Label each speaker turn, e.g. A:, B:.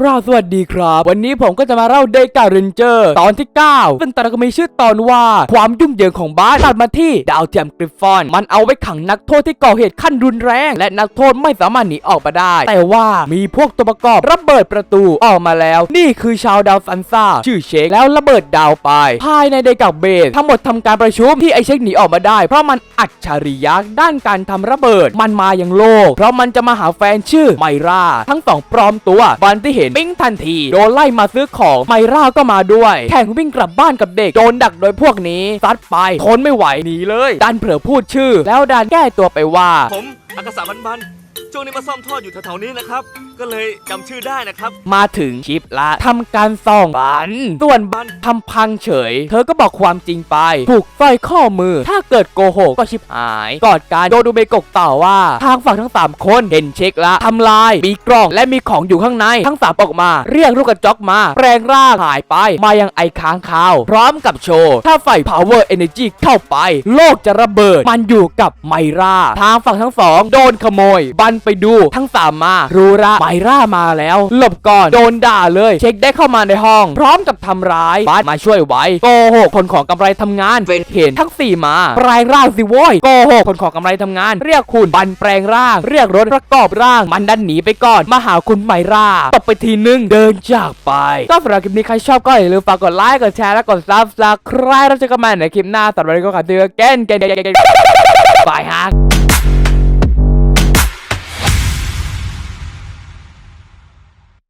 A: กราบสวัสดีครับ วันนี้ผมก็จะมาเล่าเดกาเรนเจอร์ตอนที่ 9 ซึ่งตอนก็มีชื่อตอนว่าความยุ่งเหยิงของบ้านตัดมาที่ดาวเทียมกริฟฟอน มันเอาไว้ขังนักโทษที่ก่อเหตุขั้นรุนแรง และนักโทษไม่สามารถหนีออกมาได้ แต่ว่ามีพวกตัวประกอบระเบิดประตูออกมาแล้ว นี่คือชาวดาวซันซ่าชื่อเชคแล้วระเบิดดาวไป ภายในเดกาเบสทั้งหมดทำการประชุมที่ไอเชคหนีออกมาได้ เพราะมันอัจฉริยะด้านการทำระเบิดมันมาอย่างโลก เพราะมันจะมาหาแฟนชื่อไมราทั้งสองปลอมตัวบันที่เห็นปิ้งทันที โดนไล่มาซื้อของไมราก็มาด้วย แข่งวิ่งกลับบ้านกับเด็ก โดนดักโดยพวกนี้ซัดไปทนไม่ไหวหนีเลย ดันเผลอพูดชื่อ แล้วดันแก้ตัวไปว่า
B: ผมอากาศบันบัน ช่วงนี้มาซ่อมท่ออยู่แถวๆนี้นะครับ ก็เลยจำชื่อได้นะครับ
A: มาถึงชิปละทำการส่องบันส่วนบันทำพังเฉย เธอก็บอกความจริงไปผูกสร้อยข้อมือ ถ้าเกิดโกหกก็ชิบหาย กอดการโดดูเบกกต่อว่า ทางฝั่งทั้ง3คนเห็นเช็คละทำลาย มีกล่องและมีของอยู่ข้างใน ทั้ง3ออกมา เรียกลูกกระจอกมา แปลงร่างหายไป มายังไอค้างคาว พร้อมกับโชว์ ถ้าไฟ power energy เข้าไป โลกจะระเบิด มันอยู่กับไมรา ทางฝั่งทั้งสอง โดนขโมยบันไปดูทั้งสามมารู้ละไมร่ามาแล้ว หลบก่อนโดนด่าเลย เช็คได้เข้ามาในห้อง พร้อมกับทำร้ายบันมาช่วยไว้โกหกคนของกำไรทำงานเวนเห็นทั้งสี่มาแปลงร่างสิโว้ยโกหกคนของกำไรทำงาน เรียกคุณบันแปลงร่าง เรียกรถประกอบร่าง มันดันหนีไปก่อนมาหาคุณไมร่าตบไปทีนึงเดินจากไป ก็สำหรับคลิปนี้ใครชอบก็อย่าลืมฝากกดไลค์กดแชร์และกดซับสไครต์แล้วเจอกันใหม่ในคลิปหน้าสำหรับวันนี้ก็ขอตัวแกนแกนแกนแกนแกนบายฮะ